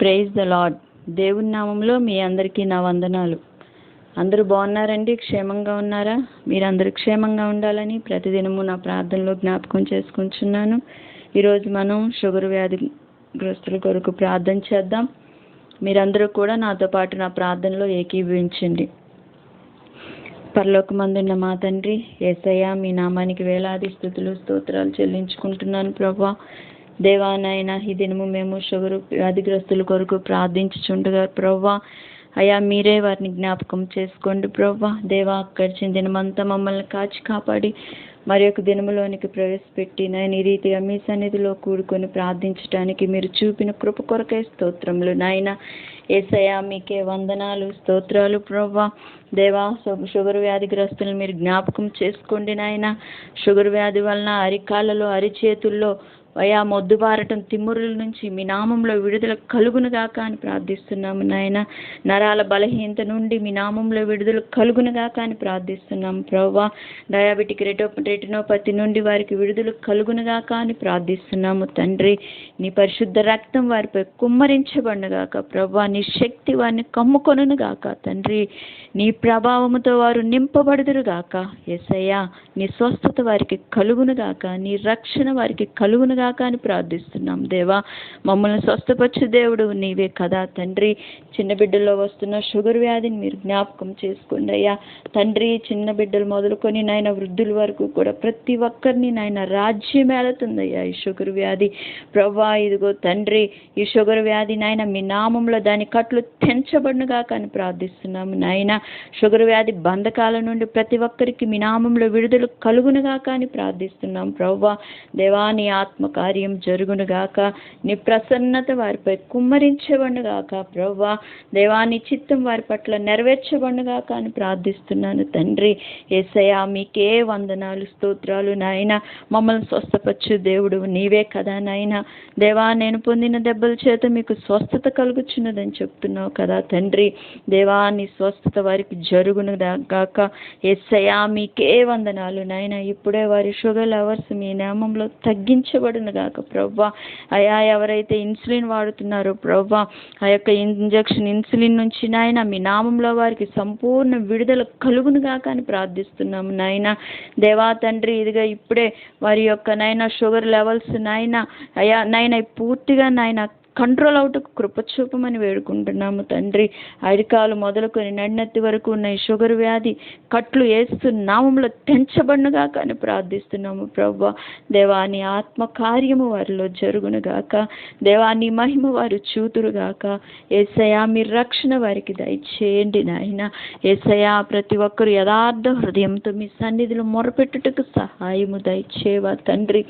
Praise the lord దేవుని నామంలో మీ అందరికీ నా వందనాలు. అందరూ బాగున్నారండి? క్షేమంగా ఉన్నారా? మీరందరూ క్షేమంగా ఉండాలని ప్రతిదినము నా ప్రార్థనలో జ్ఞాపకం చేసుకుంటున్నాను. ఈరోజు మనం షుగర్ వ్యాధి గ్రస్తుల కొరకు ప్రార్థన చేద్దాం. మీరందరూ కూడా నాతో పాటు నా ప్రార్థనలో ఏకీభవించండి. పరలోకమందున్న మా తండ్రి ఏసయ్య మీ నామానికి వేలాది స్థుతులు స్తోత్రాలు చెల్లించుకుంటున్నాను ప్రభా. దేవానైనా ఈ దినము మేము షుగర్ వ్యాధిగ్రస్తుల కొరకు ప్రార్థించుచుండగా ప్రవ్వా. అయా మీరే వారిని జ్ఞాపకం చేసుకోండి ప్రవ్వా. దేవా గడిచిన దినమంతా మమ్మల్ని కాచి కాపాడి మరి ఒక దినములోనికి ప్రవేశపెట్టి నాయన ఈ రీతిగా మీ సన్నిధిలో కూడుకొని ప్రార్థించడానికి మీరు చూపిన కృప కొరకే స్తోత్రములు నాయన. ఏసయా మీకే వందనాలు స్తోత్రాలు ప్రవ్వా. దేవా షుగర్ వ్యాధిగ్రస్తులను మీరు జ్ఞాపకం చేసుకోండి నాయన. షుగర్ వ్యాధి వలన అరికాలలో అరిచేతుల్లో అయా మొద్దుబారటం తిమ్మురుల నుంచి మీ నామంలో విడుదల కలుగునుగాక అని ప్రార్థిస్తున్నాము నాయన. నరాల బలహీనత నుండి మీ నామంలో విడుదల కలుగునుగాక అని ప్రార్థిస్తున్నాము ప్రవ్వా. డయాబెటిక్ రెటో రెటినోపతి నుండి వారికి విడుదల కలుగునుగాక అని ప్రార్థిస్తున్నాము తండ్రి. నీ పరిశుద్ధ రక్తం వారిపై కుమ్మరించబడినగాక ప్రవ్వా. నీ శక్తి వారిని కమ్ముకొనుగాక తండ్రి. నీ ప్రభావముతో వారు నింపబడుదురుగాక ఎసయ్యా నీ స్వస్థత వారికి కలుగునుగాక నీ రక్షణ వారికి కలుగునుగాక అని ప్రార్థిస్తున్నాం. దేవా మమ్మల్ని స్వస్థపరచు దేవుడు నీవే కదా తండ్రి. చిన్న బిడ్డల్లో వస్తున్న షుగర్ వ్యాధిని మీరు జ్ఞాపకం చేసుకోండి అయ్యా. తండ్రి చిన్న బిడ్డలు మొదలుకొని నాయన వృద్ధుల వరకు కూడా ప్రతి ఒక్కరిని నాయన రాజ్యం ఏలుతుందయ్యా ఈ షుగర్ వ్యాధి. ప్రవ్వా ఇదిగో తండ్రి ఈ షుగర్ వ్యాధి నాయన మీ నామంలో దాని కట్లు తెంచబడినగా అని ప్రార్థిస్తున్నాము నాయన. షుగర్ వ్యాధి బంధకాల నుండి ప్రతి ఒక్కరికి మీ నామంలో విడుదల కలుగునుగాక అని ప్రార్థిస్తున్నాం. ప్రవ్వా దేవాని ఆత్మ కార్యం జరుగునుగాక నీ ప్రసన్నత వారిపై కుమ్మరించబడుగాక ప్రవ్వా దేవాని చిత్తం వారి పట్ల నెరవేర్చబడుగాక అని ప్రార్థిస్తున్నాను తండ్రి. ఏసయా మీకే వందనాలు స్తోత్రాలు నాయన. మమ్మల్ని స్వస్థపచ్చు దేవుడు నీవే కదా నాయన. దేవా నేను పొందిన దెబ్బల చేత మీకు స్వస్థత కలుగుచున్నదని చెప్తున్నావు కదా తండ్రి. దేవా నీ స్వస్థత వారికి జరుగును గాక. ఎస్సయా మీకే వందనాలు నాయన. ఇప్పుడే వారి షుగర్ లవర్స్ మీ నామంలో తగ్గించబడు తగ్గించబడును గాక ప్రవ్వా అయా ఎవరైతే ఇన్సులిన్ వాడుతున్నారో ప్రవ్వా ఆ యొక్క ఇంజక్షన్ ఇన్సులిన్ నుంచి నాయన మీ నామంలో వారికి సంపూర్ణ విడుదల కలుగును గాక అని ప్రార్థిస్తున్నాము నాయన. దేవా తండ్రి ఇదిగా ఇప్పుడే వారి యొక్క నాయన షుగర్ లెవెల్స్ నాయన అయా నాయన పూర్తిగా నాయన కంట్రోల్ అవుటకు కృప చూపమని వేడుకుంటున్నాము తండ్రి. అరికాలు మొదలుకొని నడినెత్తి వరకు ఉన్న ఈ షుగర్ వ్యాధి కట్లు వేస్తు నామంలో తెంచబడినగా కానీ ప్రార్థిస్తున్నాము ప్రవ్వ. దేవాని ఆత్మ కార్యము వారిలో జరుగునుగాక. దేవాని మహిమ వారు చూతురుగాక. ఏసయా మీ రక్షణ వారికి దయచేయండి నాయన. ఏసయా ప్రతి ఒక్కరు యథార్థ హృదయంతో మీ సన్నిధిలో మొరపెట్టుటకు సహాయము దయచేవా తండ్రి.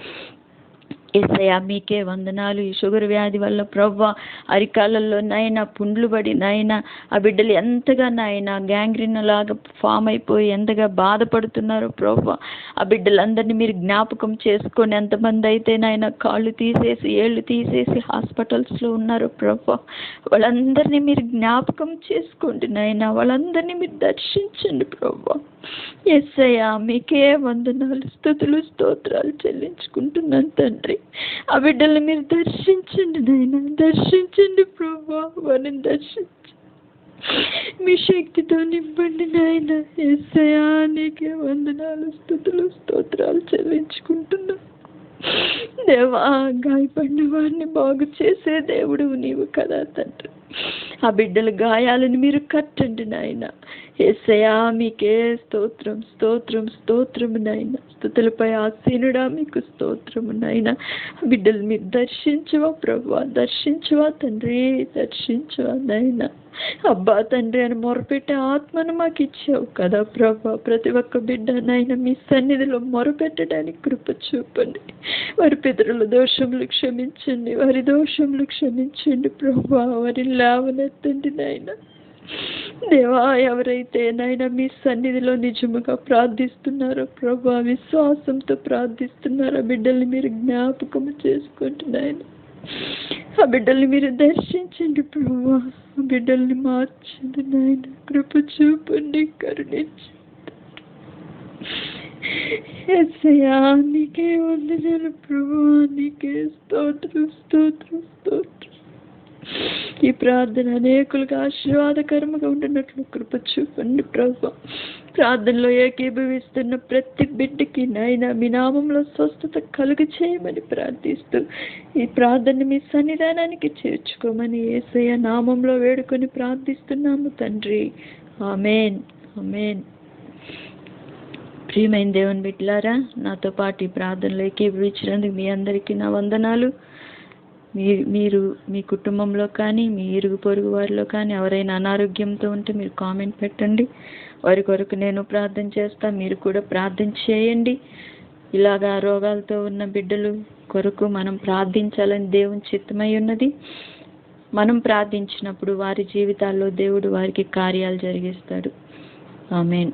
ఏసయ్యా మీకే వందనాలు. ఈ షుగర్ వ్యాధి వల్ల ప్రవ్వ అరికాళ్ళల్లో నాయన పుండ్లు పడి నాయన ఆ బిడ్డలు ఎంతగా నాయన గ్యాంగ్రీన్ లాగా ఫామ్ అయిపోయి ఎంతగా బాధపడుతున్నారో ప్రవ్వ. ఆ బిడ్డలందరినీ మీరు జ్ఞాపకం చేసుకొని ఎంతమంది అయితే నాయన కాళ్ళు తీసేసి ఏళ్ళు తీసేసి హాస్పిటల్స్లో ఉన్నారు ప్రవ్వ వాళ్ళందరినీ మీరు జ్ఞాపకం చేసుకోండి నాయన. వాళ్ళందరినీ మీరు దర్శించండి ప్రవ్వ. ఎస్ఐయా మీకే వందనాలు స్థుతులు స్తోత్రాలు చెల్లించుకుంటున్నాను తండ్రి. ఆ బిడ్డల్ని మీరు దర్శించండి నాయన. దర్శించండి ప్రభా. వారిని దర్శించండి. మీ శక్తితో నింపండి నాయన. ఎస్ఐయా నీకే వందనాలు స్థుతులు స్తోత్రాలు చెల్లించుకుంటున్నా. దేవా గాయపడిన వారిని బాగు చేసే దేవుడు నీవు కదా తండ్రి. ఆ బిడ్డల గాయాలను మీరు కట్టండి నాయన. ఏసయా మీకే స్తోత్రం స్తోత్రం స్తోత్రం నాయన. స్థుతులపై ఆసీనుడా మీకు స్తోత్రము నాయన. బిడ్డలు మీరు దర్శించవా ప్రభు దర్శించవా తండ్రి దర్శించవా నాయన. అబ్బా తండ్రి అని మొరపెట్టే ఆత్మను మాకు ఇచ్చావు కదా ప్రభా. ప్రతి ఒక్క బిడ్డ నాయన మీ సన్నిధిలో మొరపెట్టడానికి కృప చూపండి. వారి పితరుల దోషములు క్షమించండి. వారి దోషములు క్షమించండి ప్రభా. వారి లేవనెత్తండి నాయన. దేవా ఎవరైతే నాయన మీ సన్నిధిలో నిజముగా ప్రార్థిస్తున్నారో ప్రభా విశ్వాసంతో ప్రార్థిస్తున్నారో బిడ్డల్ని మీరు జ్ఞాపకం చేసుకుంటున్నాయన. నాయన ఆ బిడ్డల్ని మీరు దర్శించండి ప్రభా ఆ బిడ్డల్ని మార్చండి నాయన. కృప చూపండి కరుణించండి. ఎస్సయ్యా నీకే వందనాలు ప్రభు నీకే స్తోత్రం స్తోత్రం స్తోత్రం. ఈ ప్రార్థన అనేకులుగా ఆశీర్వాదకరముగా ఉండినట్లు కృప చూపండి ప్రభు ప్రార్థనలో ఏకీభవిస్తున్న ప్రతి బిడ్డకి నాయన మీ నామంలో స్వస్థత కలుగు చేయమని ప్రార్థిస్తూ ఈ ప్రార్థన మీ సన్నిధానానికి చేర్చుకోమని ఏసయ్య నామంలో వేడుకొని ప్రార్థిస్తున్నాము తండ్రి. ఆమెన్. ఆమెన్. ప్రియమైన దేవుని బిడ్డలారా నాతో పాటు ఈ ప్రార్థనలో ఏకీభవించినందుకు మీ అందరికీ నా వందనాలు. మీ మీరు మీ కుటుంబంలో కానీ మీ ఇరుగు పొరుగు వారిలో కానీ ఎవరైనా అనారోగ్యంతో ఉంటే మీరు కామెంట్ పెట్టండి. వారి కొరకు నేను ప్రార్థన చేస్తా. మీరు కూడా ప్రార్థన చేయండి. ఇలాగా రోగాలతో ఉన్న బిడ్డలు కొరకు మనం ప్రార్థించాలని దేవుని చిత్తమై ఉన్నది. మనం ప్రార్థించినప్పుడు వారి జీవితాల్లో దేవుడు వారికి కార్యాలు జరిగిస్తాడు. ఆమెన్.